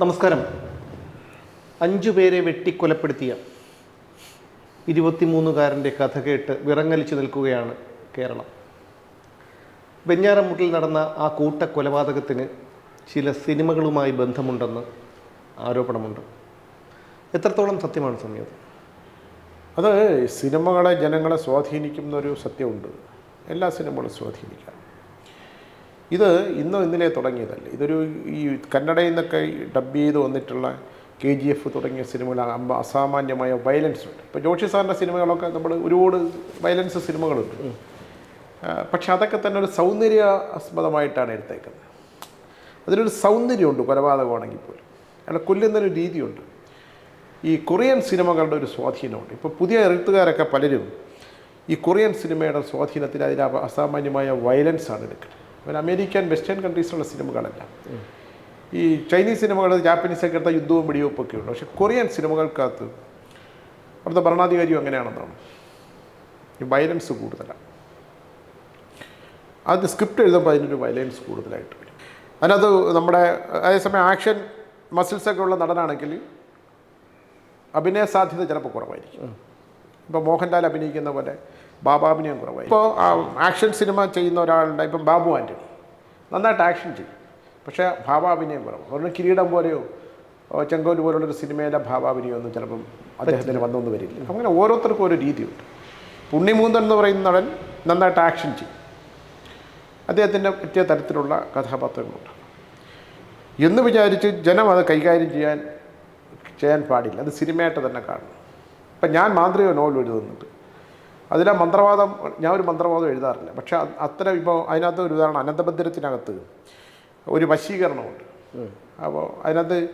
നമസ്കാരം. അഞ്ചു പേരെ വെട്ടിക്കൊലപ്പെടുത്തിയ ഇരുപത്തിമൂന്നുകാരന്റെ കഥ കേട്ട് വിറങ്ങലിച്ചു നിൽക്കുകയാണ് കേരളം. വെഞ്ഞാറമുട്ടിൽ നടന്ന ആ കൂട്ട കൊലപാതകത്തിന് ചില സിനിമകളുമായി ബന്ധമുണ്ടെന്ന് ആരോപണമുണ്ട്. എത്രത്തോളം സത്യമാണ് സമയം അത്? സിനിമകളെ ജനങ്ങളെ സ്വാധീനിക്കുന്ന ഒരു സത്യമുണ്ട്. എല്ലാ സിനിമകളും സ്വാധീനിക്കാം. ഇത് ഇന്നോ ഇന്നലെ തുടങ്ങിയതല്ല. ഇതൊരു ഈ കന്നഡയിൽ നിന്നൊക്കെ ഡബ് ചെയ്ത് വന്നിട്ടുള്ള കെ ജി എഫ് തുടങ്ങിയ സിനിമകൾ അസാമാന്യമായ വയലൻസ് ഉണ്ട്. ഇപ്പോൾ ജോഷി സാറിന്റെ സിനിമകളൊക്കെ നമ്മൾ ഒരുപാട് വയലൻസ് സിനിമകളുണ്ട്. പക്ഷെ അതൊക്കെ തന്നെ ഒരു സൗന്ദര്യാസ്പദമായിട്ടാണ് എടുത്തേക്കുന്നത്. അതിനൊരു സൗന്ദര്യമുണ്ട് കൊലപാതകമാണെങ്കിൽ പോലും. അയാളെ കൊല്ലുന്നൊരു രീതിയുണ്ട്. ഈ കൊറിയൻ സിനിമകളുടെ ഒരു സ്വാധീനമുണ്ട്. ഇപ്പോൾ പുതിയ എഴുത്തുകാരൊക്കെ പലരും ഈ കൊറിയൻ സിനിമയുടെ സ്വാധീനത്തിൽ അതിൽ അസാമാന്യമായ വയലൻസാണ് എടുക്കുന്നത്. അവർ അമേരിക്കൻ വെസ്റ്റേൺ കൺട്രീസിലുള്ള സിനിമകളല്ല. ഈ ചൈനീസ് സിനിമകൾ ജാപ്പനീസൊക്കെ എടുത്ത യുദ്ധവും വെടിവെപ്പൊക്കെ ഉണ്ട്. പക്ഷേ കൊറിയൻ സിനിമകൾക്കകത്ത് അവിടുത്തെ ഭരണാധികാരിയും അങ്ങനെയാണെന്നാണ്. ഈ വയലൻസ് കൂടുതലാണ്. അത് സ്ക്രിപ്റ്റ് എഴുതുമ്പോൾ അതിനൊരു വയലൻസ് കൂടുതലായിട്ട് വരും. അതിനകത്ത് നമ്മുടെ അതേസമയം ആക്ഷൻ മസിൽസൊക്കെ ഉള്ള നടനാണെങ്കിൽ അഭിനയ സാധ്യത ചിലപ്പോൾ കുറവായിരിക്കും. ഇപ്പോൾ മോഹൻലാൽ അഭിനയിക്കുന്ന പോലെ ബാബാഭിനയം കുറവായി. ഇപ്പോൾ ആക്ഷൻ സിനിമ ചെയ്യുന്ന ഒരാളുടെ ഇപ്പം ബാബു ആന്റണി നന്നായിട്ട് ആക്ഷൻ ചെയ്യും. പക്ഷേ ഭാവാഭിനയം കുറവ്. ഒരെണ്ണം കിരീടം പോലെയോ ചെങ്കോൽ പോലുള്ളൊരു സിനിമയിലെ ഭാവാഭിനയമൊന്നും ചിലപ്പം അദ്ദേഹത്തിന് വന്നൊന്നും വരില്ല. അങ്ങനെ ഓരോരുത്തർക്കും ഓരോ രീതിയുണ്ട്. ഉണ്ണിമൂന്തൻ എന്ന് പറയുന്ന നടൻ നന്നായിട്ട് ആക്ഷൻ ചെയ്യും. അദ്ദേഹത്തിന്റെ പറ്റിയ തരത്തിലുള്ള കഥാപാത്രങ്ങളുണ്ട്. എന്ന് വിചാരിച്ച് ജനം അത് കൈകാര്യം ചെയ്യാൻ ചെയ്യാൻ പാടില്ല. അത് സിനിമയായിട്ട് തന്നെ കാണണം ഇപ്പം ഞാൻ മാന്ത്രിക നോവൽ എഴുതുന്നുണ്ട്. അതിലെ മന്ത്രവാദം ഞാൻ ഒരു മന്ത്രവാദം എഴുതാറില്ല. പക്ഷേ അത്ര അത്തരം ഇപ്പോൾ അതിനകത്ത് ഒരു ഉദാഹരണം അനന്തഭദ്രത്തിനകത്ത് ഒരു വശീകരണമുണ്ട്. അപ്പോൾ അതിനകത്ത്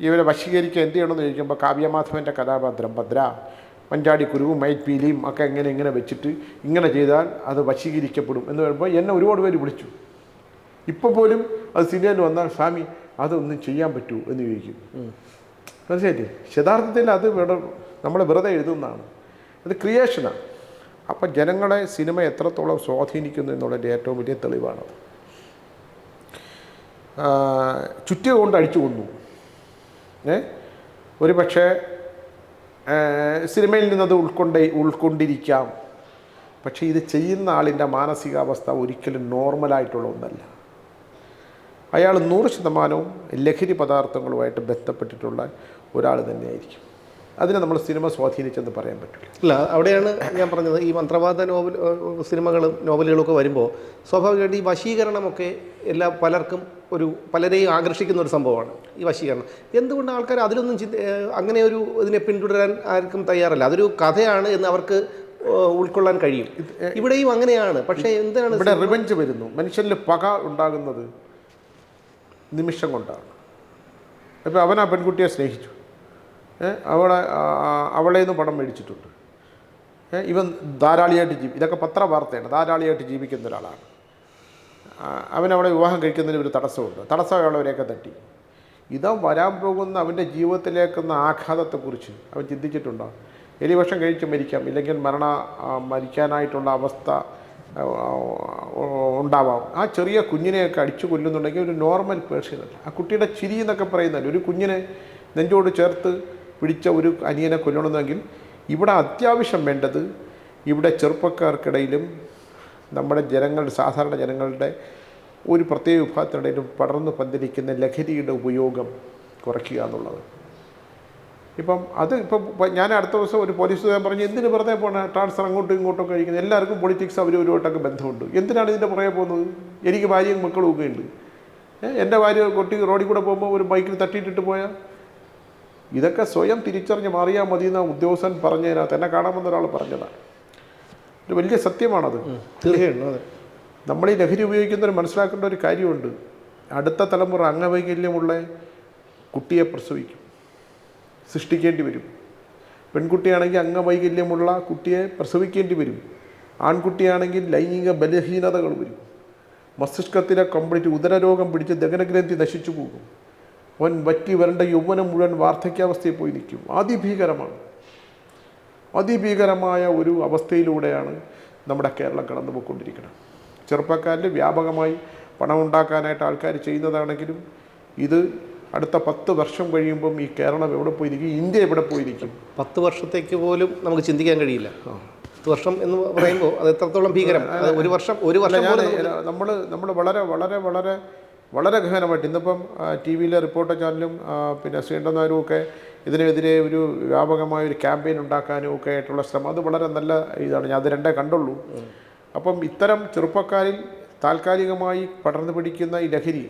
ഇവരെ വശീകരിക്കുക എന്ത് ചെയ്യണമെന്ന് ചോദിക്കുമ്പോൾ കാവ്യമാധവന്റെ കഥാപാത്രം ഭദ്ര മഞ്ചാടി കുരുവും മൈപ്പീലിയും ഒക്കെ എങ്ങനെ ഇങ്ങനെ വെച്ചിട്ട് ഇങ്ങനെ ചെയ്താൽ അത് വശീകരിക്കപ്പെടും എന്ന് പറയുമ്പോൾ എന്നെ ഒരുപാട് പേര് വിളിച്ചു. ഇപ്പോൾ പോലും അത് സിനിമയിൽ വന്നാൽ സ്വാമി അതൊന്നും ചെയ്യാൻ പറ്റൂ എന്ന് ചോദിക്കും. മനസ്സിലായില്ലേ? യഥാർത്ഥത്തിൽ അത് നമ്മൾ വെറുതെ എഴുതുന്നതാണ്. അത് ക്രിയേഷനാണ്. അപ്പം ജനങ്ങളെ സിനിമ എത്രത്തോളം സ്വാധീനിക്കുന്നു എന്നുള്ളതിന്റെ ഏറ്റവും വലിയ തെളിവാണത്. ആ, ചുറ്റിക കൊണ്ട് അടിച്ചു കൊന്നു. ഏ? ഒരു പക്ഷേ സിനിമയിൽ നിന്നത് ഉൾക്കൊണ്ട് ഉൾക്കൊണ്ടിരിക്കാം. പക്ഷേ ഇത് ചെയ്യുന്ന ആളിന്റെ മാനസികാവസ്ഥ ഒരിക്കലും നോർമലായിട്ടുള്ള ഒന്നല്ല. അയാൾ നൂറ് ശതമാനവും ലഹരി പദാർത്ഥങ്ങളുമായിട്ട് ബന്ധപ്പെട്ടിട്ടുള്ള ഒരാൾ തന്നെയായിരിക്കും. അതിനെ നമ്മൾ സിനിമ സ്വാധീനിച്ചെന്ന് പറയാൻ പറ്റില്ല. അല്ല അവിടെയാണ് ഞാൻ പറഞ്ഞത് ഈ മന്ത്രവാദ നോവൽ സിനിമകളും നോവലുകളൊക്കെ വരുമ്പോൾ സ്വാഭാവികമായിട്ട് ഈ വശീകരണമൊക്കെ എല്ലാ പലർക്കും ഒരു പലരെയും ആകർഷിക്കുന്ന ഒരു സംഭവമാണ് ഈ വശീകരണം. എന്തുകൊണ്ട് ആൾക്കാർ അതിലൊന്നും ചിന്ത അങ്ങനെ ഒരു ഇതിനെ പിന്തുടരാൻ ആർക്കും തയ്യാറല്ല? അതൊരു കഥയാണ് എന്ന് അവർക്ക് ഉൾക്കൊള്ളാൻ കഴിയും. ഇവിടെയും അങ്ങനെയാണ്. പക്ഷേ എന്താണ് ഇവിടെ റിവഞ്ച് വരുന്നു. മനുഷ്യനിൽ പക ഉണ്ടാകുന്നത് നിമിഷം കൊണ്ടാണ്. അപ്പോൾ അവൻ ആ പെൺകുട്ടിയെ സ്നേഹിച്ചു. അവളെ അവളെ നിന്ന് പണം മേടിച്ചിട്ടുണ്ട്. ഇവൻ ധാരാളിയായിട്ട് ജീവി ഇതൊക്കെ പത്ര വാർത്തയാണ് ധാരാളിയായിട്ട് ജീവിക്കുന്ന ഒരാളാണ്. അവൻ അവളെ വിവാഹം കഴിക്കുന്നതിന് ഒരു തടസ്സമുണ്ട്. തടസ്സമുള്ളവരെയൊക്കെ തട്ടി. ഇതാ വരാൻ പോകുന്ന അവന്റെ ജീവിതത്തിലേക്കുന്ന ആഘാതത്തെക്കുറിച്ച് അവൻ ചിന്തിച്ചിട്ടുണ്ടോ? എലിവർഷം കഴിച്ച് മരിക്കാം. ഇല്ലെങ്കിൽ മരണ മരിക്കാനായിട്ടുള്ള അവസ്ഥ ഉണ്ടാവാം. ആ ചെറിയ കുഞ്ഞിനെയൊക്കെ അടിച്ചു കൊല്ലുന്നുണ്ടെങ്കിൽ ഒരു നോർമൽ പേഴ്സണല്ല ആ കുട്ടിയുടെ ചിരി എന്നൊക്കെ പറയുന്നതല്ല? ഒരു കുഞ്ഞിനെ നെഞ്ചോട് ചേർത്ത് പിടിച്ച ഒരു അനിയനെ കൊല്ലണമെന്നെങ്കിൽ ഇവിടെ അത്യാവശ്യം വേണ്ടത് ഇവിടെ ചെറുപ്പക്കാർക്കിടയിലും നമ്മുടെ ജനങ്ങളുടെ സാധാരണ ജനങ്ങളുടെ ഒരു പ്രത്യേക വിഭാഗത്തിനിടയിലും പടർന്നു പന്തിരിക്കുന്ന ലഹരിയുടെ ഉപയോഗം കുറയ്ക്കുക എന്നുള്ളത്. ഇപ്പം അത് ഇപ്പം ഞാൻ അടുത്ത ദിവസം ഒരു പോലീസ് ഞാൻ പറഞ്ഞു എന്തിന് വെറുതെ പോകണം ട്രാൻസ്ഫർ അങ്ങോട്ടും ഇങ്ങോട്ടും കഴിക്കുന്നത് എല്ലാവർക്കും പൊളിറ്റിക്സ് അവർ ഒരുവട്ടൊക്കെ ബന്ധമുണ്ട്. എന്തിനാണ് ഇതിന്റെ പുറകെ പോകുന്നത്? എനിക്ക് ഭാര്യയും മക്കളും ഒക്കെ ഉണ്ട്. എന്റെ ഭാര്യ കൊട്ടി റോഡിൽ കൂടെ പോകുമ്പോൾ ഒരു ബൈക്കിൽ തട്ടിയിട്ടിട്ട് പോയാൽ ഇതൊക്കെ സ്വയം തിരിച്ചറിഞ്ഞ് മാറിയാൽ മതി എന്ന ഉദ്യോഗസ്ഥൻ പറഞ്ഞതിനകത്ത് എന്നെ കാണാമെന്ന ഒരാൾ പറഞ്ഞതാണ് ഒരു വലിയ സത്യമാണത്. തീർച്ചയായിട്ടും അതെ. നമ്മൾ ഈ ലഹരി ഉപയോഗിക്കുന്നവർ മനസ്സിലാക്കേണ്ട ഒരു കാര്യമുണ്ട്. അടുത്ത തലമുറ അംഗവൈകല്യമുള്ള കുട്ടിയെ പ്രസവിക്കും. സൃഷ്ടിക്കേണ്ടി വരും. പെൺകുട്ടിയാണെങ്കിൽ അംഗവൈകല്യമുള്ള കുട്ടിയെ പ്രസവിക്കേണ്ടി വരും. ആൺകുട്ടിയാണെങ്കിൽ ലൈംഗിക ബലഹീനതകൾ വരും. മസ്തിഷ്കത്തിലെ കംപ്ലീറ്റ് ഉദരരോഗം പിടിച്ച് ദഹനഗ്രന്ഥി നശിച്ചു പോകും. അവൻ വറ്റി വരേണ്ട യൗവനം മുഴുവൻ വാർദ്ധക്യാവസ്ഥയിൽ പോയി നിൽക്കും. അതിഭീകരമാണ്. അതിഭീകരമായ ഒരു അവസ്ഥയിലൂടെയാണ് നമ്മുടെ കേരളം കടന്നു പോയിക്കൊണ്ടിരിക്കുന്നത്. ചെറുപ്പക്കാരിൽ വ്യാപകമായി പണം ഉണ്ടാക്കാനായിട്ട് ആൾക്കാർ ചെയ്യുന്നതാണെങ്കിലും ഇത് അടുത്ത പത്ത് വർഷം കഴിയുമ്പം ഈ കേരളം എവിടെ പോയിരിക്കും ഇന്ത്യ എവിടെ പോയിരിക്കും പത്ത് വർഷത്തേക്ക് പോലും നമുക്ക് ചിന്തിക്കാൻ കഴിയില്ല. പത്ത് വർഷം എന്ന് പറയുമ്പോൾ അത് എത്രത്തോളം ഭീകരം? ഒരു വർഷം ഒരു വർഷം നമ്മൾ നമ്മൾ വളരെ വളരെ വളരെ വളരെ ഗഹനമായിട്ട് ഇന്നിപ്പം ടി വിയിലെ റിപ്പോർട്ടർ ചാനലും പിന്നെ ശ്രീകണ്ഠൻ നായരും ഒക്കെ ഇതിനെതിരെ ഒരു വ്യാപകമായ ഒരു ക്യാമ്പയിൻ ഉണ്ടാക്കാനും ഒക്കെ ആയിട്ടുള്ള ശ്രമം. അത് വളരെ നല്ല ഇതാണ്. ഞാൻ അത് രണ്ടേ കണ്ടുള്ളൂ. അപ്പം ഇത്തരം ചെറുപ്പക്കാരിൽ താൽക്കാലികമായി പടർന്നു പിടിക്കുന്ന ഈ ലഹരി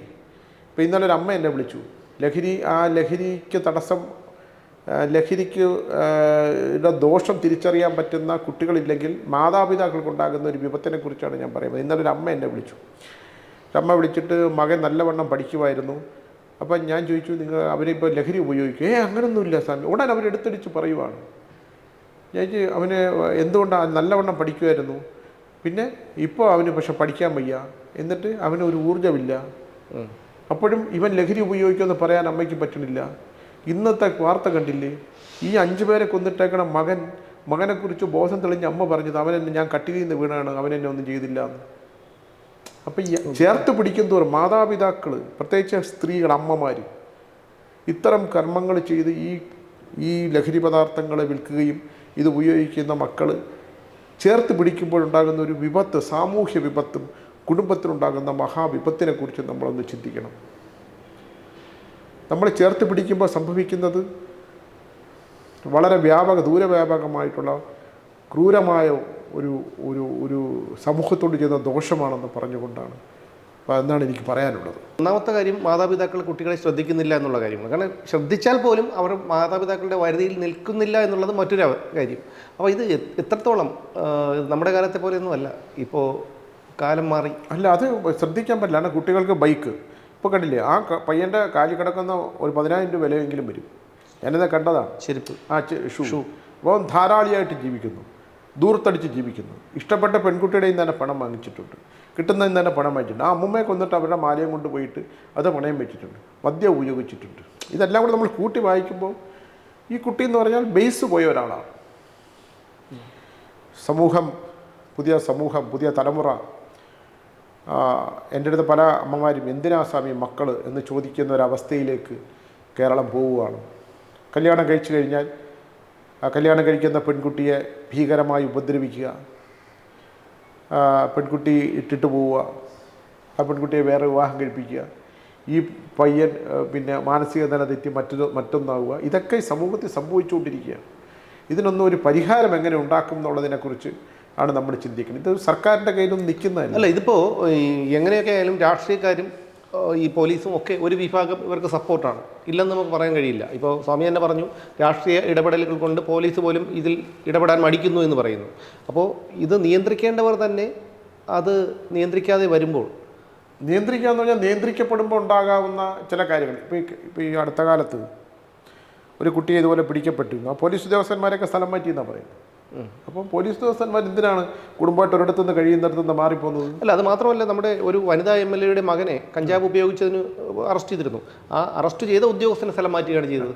ഇപ്പം ഇന്നലെ ഒരു അമ്മ എന്നെ വിളിച്ചു. ലഹരി ആ ലഹരിക്ക് തടസ്സം ലഹരിക്ക് ദോഷം തിരിച്ചറിയാൻ പറ്റുന്ന കുട്ടികളില്ലെങ്കിൽ മാതാപിതാക്കൾക്കുണ്ടാകുന്ന ഒരു വിപത്തിനെ കുറിച്ചാണ് ഞാൻ പറയുന്നത്. ഇന്നലെ ഒരു അമ്മ എന്നെ വിളിച്ചു. അമ്മ വിളിച്ചിട്ട് മകൻ നല്ലവണ്ണം പഠിക്കുമായിരുന്നു അപ്പം ഞാൻ ചോദിച്ചു നിങ്ങൾ അവരിപ്പോൾ ലഹരി ഉപയോഗിക്കും? ഏ അങ്ങനൊന്നുമില്ല സ്വാമി ഉടൻ അവരെടുത്തടിച്ച് പറയുവാണ്. ഞാൻ അവന് എന്തുകൊണ്ടാണ് നല്ലവണ്ണം പഠിക്കുമായിരുന്നു പിന്നെ ഇപ്പോൾ അവന് പക്ഷെ പഠിക്കാൻ വയ്യ. എന്നിട്ട് അവന് ഒരു ഊർജമില്ല. അപ്പോഴും ഇവൻ ലഹരി ഉപയോഗിക്കുമെന്ന് പറയാൻ അമ്മയ്ക്ക് പറ്റണില്ല ഇന്നത്തെ വാർത്ത കണ്ടില്ലേ? ഈ അഞ്ചു പേരെ കൊന്നിട്ടേക്കണ മകൻ മകനെക്കുറിച്ച് ബോധം തെളിഞ്ഞ അമ്മ പറഞ്ഞത് അവനെന്നെ ഞാൻ കട്ടിലിൽ നിന്ന് വീണാണ്. അവനെന്നെ ഒന്നും ചെയ്തില്ല എന്ന് അപ്പം ഈ ചേർത്ത് പിടിക്കുന്നവർ മാതാപിതാക്കൾ പ്രത്യേകിച്ച് സ്ത്രീകൾ അമ്മമാർ ഇത്തരം കർമ്മങ്ങൾ ചെയ്ത് ഈ ഈ ലഹരി പദാർത്ഥങ്ങളെ വിൽക്കുകയും ഇത് ഉപയോഗിക്കുന്ന മക്കൾ ചേർത്ത് പിടിക്കുമ്പോഴുണ്ടാകുന്ന ഒരു വിപത്ത് സാമൂഹ്യ വിപത്തും കുടുംബത്തിനുണ്ടാകുന്ന മഹാവിപത്തിനെ കുറിച്ച് നമ്മളൊന്ന് ചിന്തിക്കണം. നമ്മൾ ചേർത്ത് പിടിക്കുമ്പോൾ സംഭവിക്കുന്നത് വളരെ വ്യാപക ദൂരവ്യാപകമായിട്ടുള്ള ക്രൂരമായ ഒരു ഒരു ഒരു സമൂഹത്തോട് ചെയ്യുന്ന ദോഷമാണെന്ന് പറഞ്ഞുകൊണ്ടാണ്. അപ്പോൾ എന്നാണ് എനിക്ക് പറയാനുള്ളത്. ഒന്നാമത്തെ കാര്യം മാതാപിതാക്കൾ കുട്ടികളെ ശ്രദ്ധിക്കുന്നില്ല എന്നുള്ള കാര്യമാണ്. കാരണം ശ്രദ്ധിച്ചാൽ പോലും അവർ മാതാപിതാക്കളുടെ വരുതിയിൽ നിൽക്കുന്നില്ല എന്നുള്ളത് മറ്റൊരു കാര്യം. അപ്പോൾ ഇത് എത്രത്തോളം നമ്മുടെ കാലത്തെ പോലെയൊന്നും അല്ല. ഇപ്പോൾ കാലം മാറി. അല്ല അത് ശ്രദ്ധിക്കാൻ പറ്റില്ല. കാരണം കുട്ടികൾക്ക് ബൈക്ക്. ഇപ്പോൾ കണ്ടില്ലേ ആ പയ്യന്റെ കാലിൽ കിടക്കുന്ന ഒരു പതിനായിരം രൂപ വിലയെങ്കിലും വരും. ഞാനിത് കണ്ടതാണ്. ചെരുപ്പ്. ആ ഷൂ. ഷൂ. അപ്പോൾ ധാരാളിയായിട്ട് ജീവിക്കുന്നു. ദൂരത്തടിച്ച് ജീവിക്കുന്നു. ഇഷ്ടപ്പെട്ട പെൺകുട്ടിയുടെയും തന്നെ പണം വാങ്ങിച്ചിട്ടുണ്ട്. കിട്ടുന്നതിന് തന്നെ പണം വാങ്ങിച്ചിട്ടുണ്ട്. ആ അമ്മുമ്മയെ കൊന്നിട്ട് അവരുടെ മാലയും കൊണ്ട് പോയിട്ട് അത് പണയം വെച്ചിട്ടുണ്ട്. മദ്യം ഉപയോഗിച്ചിട്ടുണ്ട്. ഇതെല്ലാം കൂടെ നമ്മൾ കൂട്ടി വായിക്കുമ്പോൾ ഈ കുട്ടി എന്ന് പറഞ്ഞാൽ ബേസ് പോയ ഒരാളാണ്. സമൂഹം പുതിയ സമൂഹം പുതിയ തലമുറ. എന്റെ അടുത്ത് പല അമ്മമാരും എന്തിനാ സ്വാമി മക്കൾ എന്ന് ചോദിക്കുന്ന ഒരവസ്ഥയിലേക്ക് കേരളം പോവുകയാണ്. കല്യാണം കഴിച്ചു കഴിഞ്ഞാൽ കല്യാണം കഴിക്കുന്ന പെൺകുട്ടിയെ ഭീകരമായി ഉപദ്രവിക്കുക പെൺകുട്ടി ഇട്ടിട്ട് പോവുക ആ പെൺകുട്ടിയെ വേറെ വിവാഹം കഴിപ്പിക്കുക ഈ പയ്യൻ പിന്നെ മാനസിക നില തെറ്റി മറ്റൊരു മറ്റൊന്നാവുക ഇതൊക്കെ സമൂഹത്തിൽ സംഭവിച്ചുകൊണ്ടിരിക്കുകയാണ്. ഇതിനൊന്നും ഒരു പരിഹാരം എങ്ങനെ ഉണ്ടാക്കും എന്നുള്ളതിനെക്കുറിച്ച് ആണ് നമ്മൾ ചിന്തിക്കുന്നത്. ഇത് സർക്കാരിന്റെ കയ്യിലൊന്നും നിൽക്കുന്നതല്ല. അല്ല ഇതിപ്പോൾ എങ്ങനെയൊക്കെ ആയാലും രാഷ്ട്രീയക്കാരും ഈ പോലീസും ഒക്കെ ഒരു വിഭാഗം ഇവർക്ക് സപ്പോർട്ടാണ്. ഇല്ലെന്ന് നമുക്ക് പറയാൻ കഴിയില്ല. ഇപ്പോൾ സ്വാമി തന്നെ പറഞ്ഞു രാഷ്ട്രീയ ഇടപെടലുകൾ കൊണ്ട് പോലീസ് പോലും ഇതിൽ ഇടപെടാൻ മടിക്കുന്നു എന്ന് പറയുന്നു. അപ്പോൾ ഇത് നിയന്ത്രിക്കേണ്ടവർ തന്നെ അത് നിയന്ത്രിക്കാതെ വരുമ്പോൾ നിയന്ത്രിക്കുക എന്ന് പറഞ്ഞാൽ നിയന്ത്രിക്കപ്പെടുമ്പോൾ ഉണ്ടാകാവുന്ന ചില കാര്യങ്ങൾ. ഇപ്പോൾ ഇപ്പോൾ ഈ അടുത്ത കാലത്ത് ഒരു കുട്ടിയെ ഇതുപോലെ പിടിക്കപ്പെട്ടിരുന്നു ആ പോലീസ് ഉദ്യോഗസ്ഥന്മാരൊക്കെ സ്ഥലം മാറ്റി എന്നാണ് പറയുന്നത്? അപ്പോൾ പോലീസ് ഉദ്യോഗസ്ഥന്മാർ എന്തിനാണ് കുടുംബമായിട്ട് ഒരിടത്തു നിന്ന് കഴിയുന്നിടത്തു നിന്ന് മാറിപ്പോകുന്നത്? അല്ല അത് മാത്രമല്ല നമ്മുടെ ഒരു വനിതാ എം എൽ എയുടെ മകനെ കഞ്ചാവ് ഉപയോഗിച്ചതിന് അറസ്റ്റ് ചെയ്തിരുന്നു. ആ അറസ്റ്റ് ചെയ്ത ഉദ്യോഗസ്ഥനെ സ്ഥലം മാറ്റുകയാണ് ചെയ്തത്.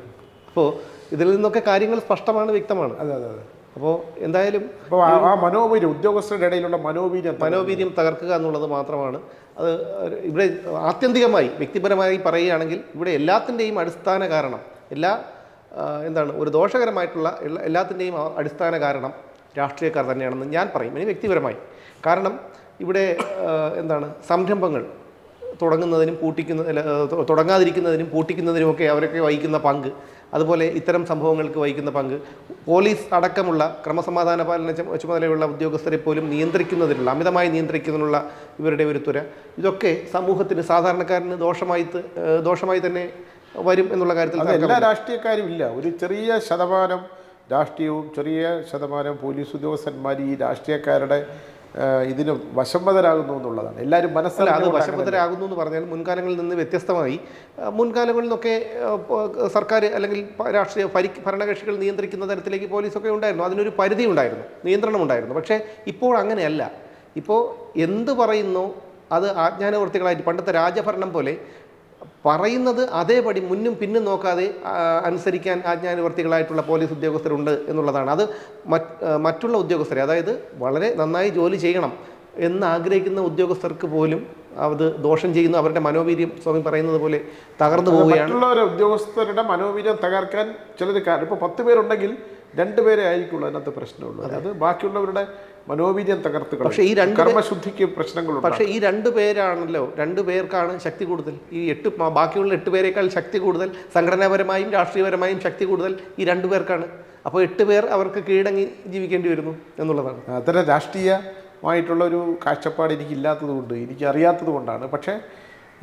അപ്പോൾ ഇതിൽ നിന്നൊക്കെ കാര്യങ്ങൾ സ്പഷ്ടമാണ് വ്യക്തമാണ്. അതെ അതെ അതെ. അപ്പോൾ എന്തായാലും അപ്പോൾ ആ മനോവീര്യം ഉദ്യോഗസ്ഥരുടെ ഇടയിലുള്ള മനോവീര്യം മനോവീര്യം തകർക്കുക എന്നുള്ളത് മാത്രമാണ്. അത് ഇവിടെ ആത്യന്തികമായി വ്യക്തിപരമായി പറയുകയാണെങ്കിൽ ഇവിടെ എല്ലാത്തിന്റെയും അടിസ്ഥാന കാരണം എല്ലാ എന്താണ് ഒരു ദോഷകരമായിട്ടുള്ള എല്ലാ എല്ലാത്തിന്റെയും അടിസ്ഥാന കാരണം രാഷ്ട്രീയക്കാർ തന്നെയാണെന്ന് ഞാൻ പറയും. ഇനി വ്യക്തിപരമായി. കാരണം ഇവിടെ എന്താണ് സംരംഭങ്ങൾ തുടങ്ങുന്നതിനും പൂട്ടിക്കുന്ന തുടങ്ങാതിരിക്കുന്നതിനും പൂട്ടിക്കുന്നതിനുമൊക്കെ അവരൊക്കെ വഹിക്കുന്ന പങ്ക് അതുപോലെ ഇത്തരം സംഭവങ്ങൾക്ക് വഹിക്കുന്ന പങ്ക് പോലീസ് അടക്കമുള്ള ക്രമസമാധാന പാലന ചുമതലയുള്ള ഉദ്യോഗസ്ഥരെ പോലും നിയന്ത്രിക്കുന്നതിനുള്ള അമിതമായി നിയന്ത്രിക്കുന്നതിനുള്ള ഇവരുടെ ഒരു തുര ഇതൊക്കെ സമൂഹത്തിന് സാധാരണക്കാരന് ദോഷമായി ദോഷമായി തന്നെ വരും എന്നുള്ള കാര്യത്തിൽ എല്ലാ രാഷ്ട്രീയക്കാരും ഇല്ല. ഒരു ചെറിയ ശതമാനം രാഷ്ട്രീയവും ചെറിയ ശതമാനം പോലീസ് ഉദ്യോഗസ്ഥന്മാർ ഈ രാഷ്ട്രീയക്കാരുടെ ഇതിന് വശംവതരാകുന്നു എന്നുള്ളതാണ്. എല്ലാവരും മനസ്സിലാകുന്നത് അത് മനസ്സിലാക്കി എന്ന് പറഞ്ഞാൽ മുൻകാലങ്ങളിൽ നിന്ന് വ്യത്യസ്തമായി മുൻകാലങ്ങളിൽ നിന്നൊക്കെ സർക്കാർ അല്ലെങ്കിൽ രാഷ്ട്രീയ ഭരി ഭരണകക്ഷികൾ നിയന്ത്രിക്കുന്ന തരത്തിലേക്ക് പോലീസൊക്കെ ഉണ്ടായിരുന്നു. അതിനൊരു പരിധി ഉണ്ടായിരുന്നു നിയന്ത്രണം ഉണ്ടായിരുന്നു. പക്ഷേ ഇപ്പോൾ അങ്ങനെയല്ല. ഇപ്പോൾ എന്ത് പറയുന്നു അത് ആജ്ഞാനവർത്തികളായിട്ട് പണ്ടത്തെ രാജഭരണം പോലെ പറയുന്നത് അതേപടി മുന്നും പിന്നും നോക്കാതെ അനുസരിക്കാൻ ആജ്ഞാനുവർത്തികളായിട്ടുള്ള പോലീസ് ഉദ്യോഗസ്ഥരുണ്ട് എന്നുള്ളതാണ്. അത് മറ്റുള്ള ഉദ്യോഗസ്ഥരെ അതായത് വളരെ നന്നായി ജോലി ചെയ്യണം എന്ന് ആഗ്രഹിക്കുന്ന ഉദ്യോഗസ്ഥർക്ക് പോലും അത് ദോഷം ചെയ്യുന്നു. അവരുടെ മനോവീര്യം സ്വാമി പറയുന്നത് പോലെ തകർന്നു പോവുകയാണ്. മറ്റുള്ളവരെ ഉദ്യോഗസ്ഥരുടെ മനോവീര്യം തകർക്കാൻ ചിലർ കാരണം ഇപ്പോൾ പത്ത് പേരുണ്ടെങ്കിൽ രണ്ടുപേരെ ആയിരിക്കുള്ളൂ അതിനകത്ത് പ്രശ്നമുള്ളൂ. അത് ബാക്കിയുള്ളവരുടെ മനോവീര്യം തകർത്ത്. പക്ഷേ ഈ രണ്ട് കർമ്മശുദ്ധിക്ക് പ്രശ്നങ്ങളുണ്ട് പക്ഷേ ഈ രണ്ട് പേരാണല്ലോ രണ്ട് പേർക്കാണ് ശക്തി കൂടുതൽ. ഈ എട്ട് ബാക്കിയുള്ള എട്ട് പേരെക്കാൾ ശക്തി കൂടുതൽ സംഘടനാപരമായും രാഷ്ട്രീയപരമായും ശക്തി കൂടുതൽ ഈ രണ്ട് പേർക്കാണ്. അപ്പോൾ എട്ട് പേർ അവർക്ക് കീഴടങ്ങി ജീവിക്കേണ്ടി വരുന്നു എന്നുള്ളതാണ്. അത്തരം രാഷ്ട്രീയമായിട്ടുള്ള ഒരു കാഴ്ചപ്പാട് എനിക്കില്ലാത്തത് കൊണ്ട് എനിക്ക് അറിയാത്തത് കൊണ്ടാണ് പക്ഷേ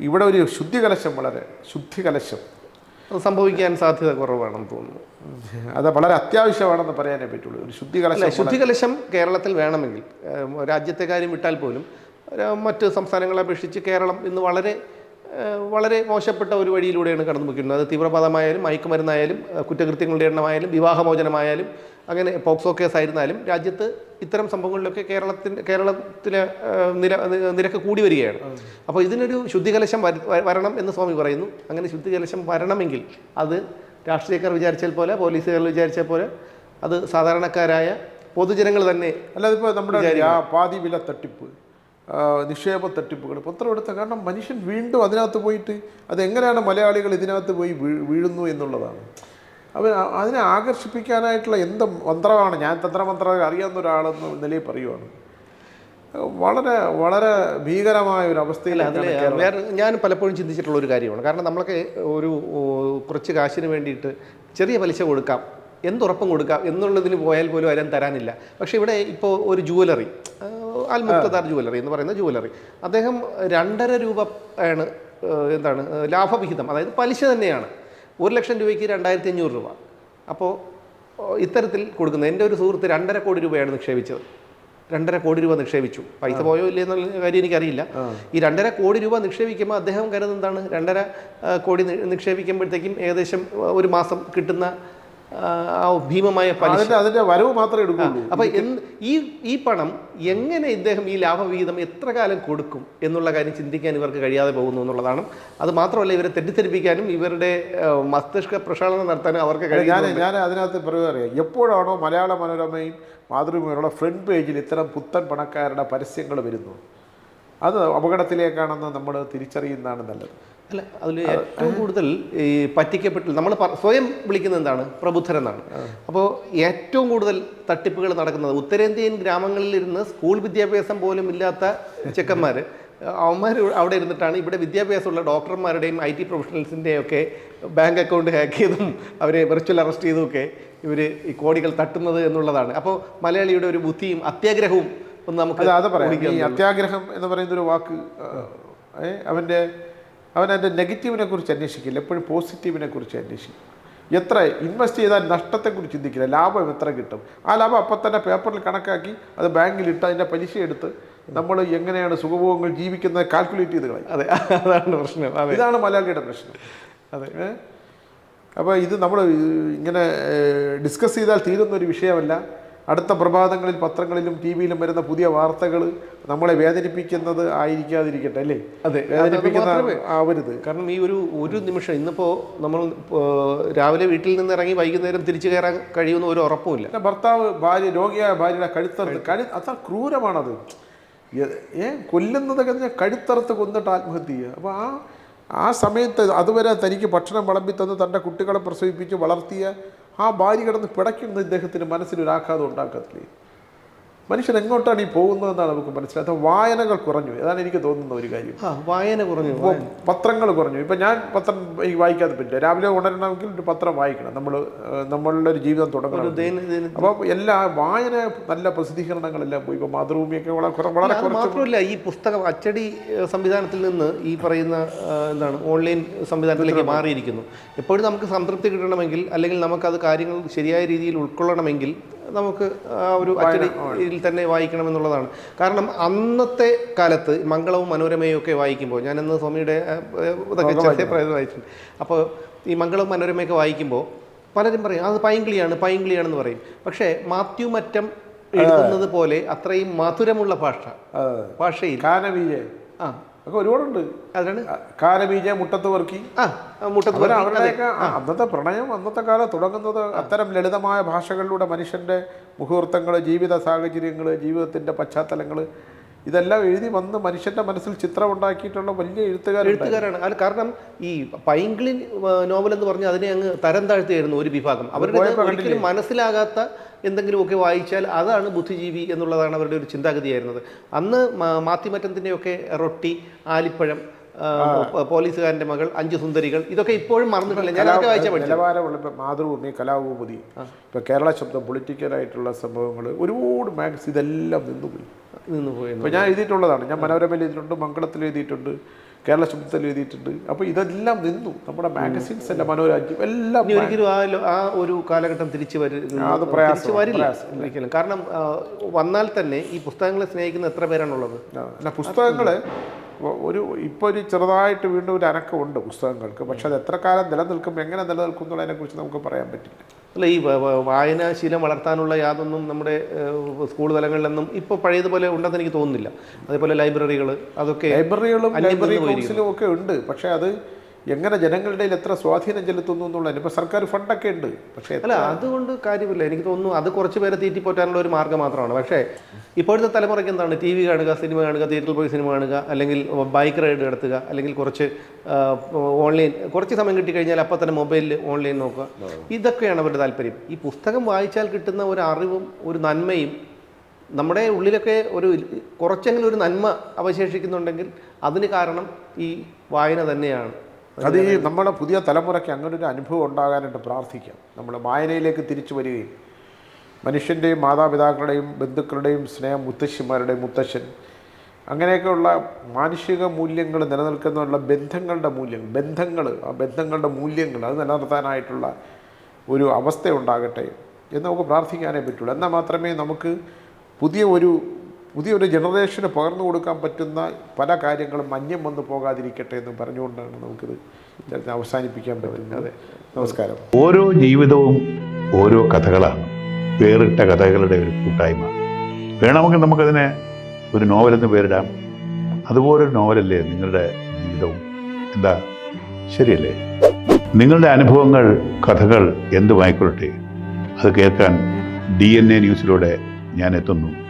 ഇവിടെ ഒരു ശുദ്ധികലശം വളരെ ശുദ്ധി കലശം അത് സംഭവിക്കാൻ സാധ്യത കുറവാണെന്ന് തോന്നുന്നു. അത് വളരെ അത്യാവശ്യമാണെന്ന് പറയാനേ പറ്റുള്ളൂ. ഒരു ശുദ്ധി കലശം ശുദ്ധികലശം കേരളത്തിൽ വേണമെങ്കിൽ രാജ്യത്തെ കാര്യം വിട്ടാൽ പോലും മറ്റ് സംസ്ഥാനങ്ങളെ അപേക്ഷിച്ച് കേരളം ഇന്ന് വളരെ വളരെ മോശപ്പെട്ട ഒരു വഴിയിലൂടെയാണ് കടന്നു പോയിക്കുന്നത് അത് തീവ്രവാദമായാലും മയക്കുമരുന്നായാലും കുറ്റകൃത്യങ്ങളുടെ എണ്ണമായാലും വിവാഹമോചനമായാലും അങ്ങനെ പോക്സോ കേസ് ആയിരുന്നാലും രാജ്യത്ത് ഇത്തരം സംഭവങ്ങളിലൊക്കെ കേരളത്തിന്റെ കേരളത്തിലെ നിര നിരക്ക് കൂടി വരികയാണ്. അപ്പോൾ ഇതിനൊരു ശുദ്ധികലശം വരണം എന്ന് സ്വാമി പറയുന്നു. അങ്ങനെ ശുദ്ധികലശം വരണമെങ്കിൽ അത് രാഷ്ട്രീയക്കാർ വിചാരിച്ചാൽ പോലെ പോലീസുകാർ വിചാരിച്ചാൽ പോലെ അത് സാധാരണക്കാരായ പൊതുജനങ്ങൾ തന്നെ അല്ലാതെ ഇപ്പോൾ നമ്മുടെ പാതി വില തട്ടിപ്പ്. നിക്ഷേപ തട്ടിപ്പുകൾ. പത്രമെടുത്ത കാരണം മനുഷ്യൻ വീണ്ടും അതിനകത്ത് പോയിട്ട് അതെങ്ങനെയാണ് മലയാളികൾ ഇതിനകത്ത് പോയി വീഴുന്നു എന്നുള്ളതാണ്. അവൻ അതിനെ ആകർഷിപ്പിക്കാനായിട്ടുള്ള എന്ത് മന്ത്രമാണ്? ഞാൻ തന്ത്രമന്ത്രം അറിയാവുന്ന ഒരാളെന്ന നിലയിൽ പറയുവാണ്. വളരെ വളരെ ഭീകരമായ ഒരു അവസ്ഥയിൽ വേറെ ഞാൻ പലപ്പോഴും ചിന്തിച്ചിട്ടുള്ള ഒരു കാര്യമാണ്. കാരണം നമ്മളൊക്കെ ഒരു കുറച്ച് കാശിന് വേണ്ടിയിട്ട് ചെറിയ പലിശ കൊടുക്കാം. എന്തുറപ്പം കൊടുക്കാം. എന്നുള്ളതിന് പോയാൽ പോലും ആരും തരാനില്ല. പക്ഷേ ഇവിടെ ഇപ്പോൾ ഒരു ജുവലറി അൽ ജുവല്ലറി ജുവലറി എന്ന് പറയുന്ന ജുവലറി അദ്ദേഹം രണ്ടര രൂപ ആണ് എന്താണ് ലാഭവിഹിതം. അതായത് പലിശ തന്നെയാണ്. ഒരു ലക്ഷം രൂപയ്ക്ക് രണ്ടായിരത്തി അഞ്ഞൂറ് രൂപ അപ്പോൾ ഇത്തരത്തിൽ കൊടുക്കുന്നത് എന്റെ ഒരു സുഹൃത്ത് രണ്ടര കോടി രൂപയാണ് നിക്ഷേപിച്ചത്. രണ്ടര കോടി രൂപ നിക്ഷേപിച്ചു. പൈസ പോയോ ഇല്ലേ എന്നുള്ള കാര്യം എനിക്കറിയില്ല. ഈ രണ്ടര കോടി രൂപ നിക്ഷേപിക്കുമ്പോൾ അദ്ദേഹം കരുതുന്നതാണ് എന്താണ്? രണ്ടര കോടി നിക്ഷേപിക്കുമ്പോഴത്തേക്കും ഏകദേശം ഒരു മാസം കിട്ടുന്ന ഭീമമായ പലിശ അതിന്റെ വരവ് മാത്രമേ എടുക്കുള്ളൂ. അപ്പൊ ഈ ഈ പണം എങ്ങനെ ഇദ്ദേഹം ഈ ലാഭവിഹിതം എത്ര കാലം കൊടുക്കും എന്നുള്ള കാര്യം ചിന്തിക്കാൻ ഇവർക്ക് കഴിയാതെ പോകുന്നു എന്നുള്ളതാണ്. അത് മാത്രമല്ല ഇവരെ തെറ്റിദ്ധരിപ്പിക്കാനും ഇവരുടെ മസ്തിഷ്ക പ്രക്ഷാളനം നടത്താനും അവർക്ക് ഞാൻ ഞാൻ അതിനകത്ത് പറയുക എപ്പോഴാണോ മലയാള മനോരമയും മാതൃഭൂമിയുള്ള ഫ്രണ്ട് പേജിൽ ഇത്തരം പുത്തൻ പണക്കാരുടെ പരസ്യങ്ങൾ വരുന്നു? അത് അപകടത്തിലേക്കാണെന്ന് നമ്മൾ തിരിച്ചറിയുന്നതാണ് നല്ലത്. അല്ല അതിൽ ഏറ്റവും കൂടുതൽ ഈ പറ്റിക്കപ്പെട്ട് നമ്മൾ സ്വയം വിളിക്കുന്നത് എന്താണ്? പ്രബുദ്ധരെന്നാണ് അപ്പോൾ ഏറ്റവും കൂടുതൽ തട്ടിപ്പുകൾ നടക്കുന്നത് ഉത്തരേന്ത്യൻ ഗ്രാമങ്ങളിൽ ഇരുന്ന് സ്കൂൾ വിദ്യാഭ്യാസം പോലും ഇല്ലാത്ത ചെക്കന്മാർ അവന്മാർ അവിടെ ഇരുന്നിട്ടാണ് ഇവിടെ വിദ്യാഭ്യാസമുള്ള ഡോക്ടർമാരുടെയും ഐ ടി പ്രൊഫഷണൽസിന്റെയും ഒക്കെ ബാങ്ക് അക്കൗണ്ട് ഹാക്ക് ചെയ്തും അവരെ വെർച്വൽ അറസ്റ്റ് ചെയ്തുമൊക്കെ ഇവർ ഈ കോടികൾ തട്ടുന്നത് എന്നുള്ളതാണ്. അപ്പോൾ മലയാളിയുടെ ഒരു ബുദ്ധിയും അത്യാഗ്രഹവും ഒന്ന് നമുക്ക് അത് പറയാം. ഈ അത്യാഗ്രഹം എന്ന് പറയുന്ന ഒരു വാക്ക് അവന്റെ അവൻ അതിന്റെ നെഗറ്റീവിനെ കുറിച്ച് അന്വേഷിക്കില്ല എപ്പോഴും പോസിറ്റീവിനെ കുറിച്ച് അന്വേഷിക്കും. എത്ര ഇൻവെസ്റ്റ് ചെയ്താൽ നഷ്ടത്തെക്കുറിച്ച് ചിന്തിക്കില്ല ലാഭം എത്ര കിട്ടും. ആ ലാഭം അപ്പം തന്നെ പേപ്പറിൽ കണക്കാക്കി അത് ബാങ്കിൽ ബാങ്കിലിട്ട് അതിന്റെ പലിശ എടുത്ത് നമ്മൾ എങ്ങനെയാണ് സുഖഭോഗങ്ങൾ ജീവിക്കുന്നത് കാൽക്കുലേറ്റ് ചെയ്ത് കളയും. അതെ അതാണ് പ്രശ്നം അതെ. ഇതാണ് മലയാളിയുടെ പ്രശ്നം. അതെ. അപ്പോൾ ഇത് നമ്മൾ ഇങ്ങനെ ഡിസ്കസ് ചെയ്താൽ തീരുന്ന ഒരു വിഷയമല്ല. അടുത്ത പ്രഭാതങ്ങളിൽ പത്രങ്ങളിലും ടി വിയിലും വരുന്ന പുതിയ വാർത്തകൾ നമ്മളെ വേദനിപ്പിക്കുന്നത് ആയിരിക്കാതിരിക്കട്ടെ അല്ലേ? അതെ. വേദനിപ്പിക്കുന്ന ആവരുത്. കാരണം ഈ ഒരു ഒരു നിമിഷം ഇന്നിപ്പോൾ നമ്മൾ രാവിലെ വീട്ടിൽ നിന്ന് ഇറങ്ങി വൈകുന്നേരം തിരിച്ചു കയറാൻ കഴിയുന്ന ഒരു ഉറപ്പുമില്ല. ഭർത്താവ് ഭാര്യ രോഗിയായ ഭാര്യയുടെ കഴുത്തറുത്ത് കഴു അത്ര ക്രൂരമാണത്. ഏ കൊല്ലുന്നതൊക്കെ കഴുത്തറുത്ത് കൊന്നിട്ട് ആത്മഹത്യ ചെയ്യുക. അപ്പോൾ ആ ആ സമയത്ത് അതുവരെ തനിക്ക് ഭക്ഷണം വിളമ്പി തന്ന് തന്റെ കുട്ടികളെ പ്രസവിപ്പിച്ച് വളർത്തിയ ആ ഭാര്യ കിടന്ന് പിടയ്ക്കുന്നത് ഇദ്ദേഹത്തിന്റെ മനസ്സിലൊരു ആഘാതം ഉണ്ടാക്കത്തില്ലേ? മനുഷ്യൻ എങ്ങോട്ടാണ് ഈ പോകുന്നതെന്നാണ് നമുക്ക് മനസ്സിലായത്. വായനകൾ കുറഞ്ഞു അതാണ് എനിക്ക് തോന്നുന്ന ഒരു കാര്യം. വായന കുറഞ്ഞു പത്രങ്ങൾ കുറഞ്ഞു. ഇപ്പം ഞാൻ പത്രം വായിക്കാതെ പറ്റില്ല. രാവിലെ ഉണരണമെങ്കിൽ ഒരു പത്രം വായിക്കണം. നമ്മൾ നമ്മളുടെ ഒരു ജീവിതം തുടങ്ങണം. അപ്പോൾ എല്ലാ വായന നല്ല പ്രസിദ്ധീകരണങ്ങളെല്ലാം പോയി. ഇപ്പോൾ മാതൃഭൂമിയൊക്കെ വളരെ വളരെ മാത്രമല്ല ഈ പുസ്തകം അച്ചടി സംവിധാനത്തിൽ നിന്ന് ഈ പറയുന്ന എന്താണ് ഓൺലൈൻ സംവിധാനത്തിലേക്ക് മാറിയിരിക്കുന്നു. എപ്പോഴും നമുക്ക് സംതൃപ്തി കിട്ടണമെങ്കിൽ അല്ലെങ്കിൽ നമുക്കത് കാര്യങ്ങൾ ശരിയായ രീതിയിൽ ഉൾക്കൊള്ളണമെങ്കിൽ നമുക്ക് ആ ഒരു അച്ചടിയിൽ തന്നെ വായിക്കണമെന്നുള്ളതാണ്. കാരണം അന്നത്തെ കാലത്ത് മംഗളവും മനോരമയും ഒക്കെ വായിക്കുമ്പോൾ ഞാനന്ന് സ്വാമിയുടെ ഇതൊക്കെ ചെറിയ പ്രയത്നം വായിച്ചിട്ടുണ്ട്. അപ്പോൾ ഈ മംഗളവും മനോരമയൊക്കെ വായിക്കുമ്പോൾ പലരും പറയും അത് പൈങ്കിളിയാണ് പൈങ്കിളിയാണെന്ന് പറയും. പക്ഷേ മാത്യു മറ്റം എഴുതുന്നത് പോലെ അത്രയും മധുരമുള്ള ഭാഷ ഭാഷയിൽ ആ. ഒക്കെ ഒരുപാടുണ്ട്. അതാണ് കാലബീജ മുട്ടത്ത് വർക്കി ആ മുട്ടത്ത് അവരുടെയൊക്കെ അന്നത്തെ പ്രണയം അന്നത്തെ കാലം തുടങ്ങുന്നത് അത്തരം ലളിതമായ ഭാഷകളിലൂടെ മനുഷ്യന്റെ മുഹൂർത്തങ്ങൾ ജീവിത സാഹചര്യങ്ങൾ ജീവിതത്തിന്റെ പശ്ചാത്തലങ്ങൾ ഇതെല്ലാം എഴുതി വന്ന് മനുഷ്യന്റെ മനസ്സിൽ ചിത്രം ഉണ്ടാക്കിയിട്ടുള്ള വലിയ എഴുത്തുകാരൻ എഴുത്തുകാരാണ്. അത് കാരണം ഈ പൈങ്ക്ലിൻ നോവൽ എന്ന് പറഞ്ഞാൽ അതിനെ അങ്ങ് തരം താഴ്ത്തിയായിരുന്നു ഒരു വിഭാഗം. അവരുടെ മനസ്സിലാകാത്ത ഒരിക്കലും മനസ്സിലാകാത്ത എന്തെങ്കിലുമൊക്കെ വായിച്ചാൽ അതാണ് ബുദ്ധിജീവി എന്നുള്ളതാണ് അവരുടെ ഒരു ചിന്താഗതിയായിരുന്നത്. അന്ന് മാത്തിമറ്റത്തിന്റെയൊക്കെ റൊട്ടി ആലിപ്പഴം പോലീസുകാരന്റെ പോലീസുകാരന്റെ മകൾ അഞ്ചു സുന്ദരികൾ ഇതൊക്കെ ഇപ്പോഴും മറന്നിട്ടില്ല. ഞാൻ അതൊക്കെ നിലവാരമുള്ള ഇപ്പം മാതൃഭൂമി കലാഭൂപതി ഇപ്പം കേരള ശബ്ദം പൊളിറ്റിക്കലായിട്ടുള്ള സംഭവങ്ങൾ ഒരുപാട് മാഗസ് ഇതെല്ലാം നിന്നുപോയി. നിന്ന് പോയെന്ന് ഇപ്പം ഞാൻ എഴുതിയിട്ടുള്ളതാണ്. ഞാൻ മനോരമയിൽ എഴുതിയിട്ടുണ്ട് മംഗളത്തിൽ എഴുതിയിട്ടുണ്ട് കേരള ശബ്ദത്തിൽ എഴുതിയിട്ടുണ്ട്. അപ്പോൾ ഇതെല്ലാം നിന്നു. നമ്മുടെ മാഗസിൻസ് അല്ല മനോരാജ്യം എല്ലാം ഒരിക്കലും ആ ആ ഒരു കാലഘട്ടം തിരിച്ചു വരുന്നത് അത് തിരിച്ചു വരില്ല ഒരിക്കലും. കാരണം വന്നാൽ തന്നെ ഈ പുസ്തകങ്ങളെ സ്നേഹിക്കുന്ന എത്ര പേരാണുള്ളത്? അല്ല പുസ്തകങ്ങൾ ഒരു ഇപ്പോൾ ഒരു ചെറുതായിട്ട് വീണ്ടും ഒരു അനക്കമുണ്ട് പുസ്തകങ്ങൾക്ക്. പക്ഷെ അത് എത്ര കാലം നിലനിൽക്കും എങ്ങനെ നിലനിൽക്കും എന്നുള്ളതിനെക്കുറിച്ച് നമുക്ക് പറയാൻ പറ്റില്ല. അല്ല ഈ വായനാശീലം വളർത്താനുള്ള യാതൊന്നും നമ്മുടെ സ്കൂൾ തലങ്ങളിലൊന്നും ഇപ്പോൾ പഴയതുപോലെ ഉണ്ടെന്ന് എനിക്ക് തോന്നുന്നില്ല. അതേപോലെ ലൈബ്രറികൾ അതൊക്കെ ലൈബ്രറികളും ലൈബ്രറി കൗൺസിലും ഒക്കെ ഉണ്ട്. പക്ഷേ അത് എങ്ങനെ ജനങ്ങളുടെ എത്ര സ്വാധീനം ചെലുത്തുന്നു എന്നുള്ളത് ഇപ്പോൾ സർക്കാർ ഫണ്ടൊക്കെ ഉണ്ട്. പക്ഷേ അല്ല അതുകൊണ്ട് കാര്യമില്ല. എനിക്ക് തോന്നുന്നു അത് കുറച്ച് പേരെ തീറ്റിപ്പോറ്റാനുള്ള ഒരു മാർഗം മാത്രമാണ്. പക്ഷേ ഇപ്പോഴത്തെ തലമുറയ്ക്ക് എന്താണ്? ടി വി കാണുക സിനിമ കാണുക തിയേറ്ററിൽ പോയി സിനിമ കാണുക അല്ലെങ്കിൽ ബൈക്ക് റൈഡ് നടത്തുക അല്ലെങ്കിൽ കുറച്ച് ഓൺലൈൻ കുറച്ച് സമയം കിട്ടിക്കഴിഞ്ഞാൽ അപ്പം തന്നെ മൊബൈലിൽ ഓൺലൈൻ നോക്കുക. ഇതൊക്കെയാണ് അവരുടെ താല്പര്യം. ഈ പുസ്തകം വായിച്ചാൽ കിട്ടുന്ന ഒരു അറിവും ഒരു നന്മയും നമ്മുടെ ഉള്ളിലൊക്കെ ഒരു കുറച്ചെങ്കിലും ഒരു നന്മ അവശേഷിക്കുന്നുണ്ടെങ്കിൽ അതിന് കാരണം ഈ വായന തന്നെയാണ്. അത് ഈ നമ്മുടെ പുതിയ തലമുറയ്ക്ക് അങ്ങനൊരു അനുഭവം ഉണ്ടാകാനായിട്ട് പ്രാർത്ഥിക്കാം. നമ്മൾ വായനയിലേക്ക് തിരിച്ചു വരികയും മനുഷ്യന്റെയും മാതാപിതാക്കളുടെയും ബന്ധുക്കളുടെയും സ്നേഹം മുത്തശ്ശിമാരുടെയും മുത്തശ്ശൻ അങ്ങനെയൊക്കെയുള്ള മാനുഷിക മൂല്യങ്ങൾ നിലനിൽക്കുന്നുള്ള ബന്ധങ്ങളുടെ മൂല്യങ്ങൾ ബന്ധങ്ങൾ ആ ബന്ധങ്ങളുടെ മൂല്യങ്ങൾ അത് നിലനിർത്താനായിട്ടുള്ള ഒരു അവസ്ഥ ഉണ്ടാകട്ടെ എന്ന് നമുക്ക് പ്രാർത്ഥിക്കാനേ പറ്റുള്ളൂ. എന്നാൽ മാത്രമേ നമുക്ക് പുതിയ ഒരു പുതിയൊരു ജനറേഷന് പകർന്നു കൊടുക്കാൻ പറ്റുന്ന പല കാര്യങ്ങളും മഞ്ഞം വന്നു പോകാതിരിക്കട്ടെ എന്ന് പറഞ്ഞുകൊണ്ടാണ് നമുക്കിത് അവസാനിപ്പിക്കാൻ പറ്റുന്നത്. നമസ്കാരം. ഓരോ ജീവിതവും ഓരോ കഥകളാണ്. വേറിട്ട കഥകളുടെ ഒരു കൂട്ടായ്മ. വേണമെങ്കിൽ നമുക്കതിനെ ഒരു നോവലെന്ന് പേരിടാം. അതുപോലൊരു നോവലല്ലേ നിങ്ങളുടെ ജീവിതവും? എന്താ? ശരിയല്ലേ? നിങ്ങളുടെ അനുഭവങ്ങൾ കഥകൾ എന്തുമായിക്കൊള്ളട്ടെ? അത് കേൾക്കാൻ ഡി എൻ എ ന്യൂസിലൂടെ ഞാൻ എത്തുന്നു.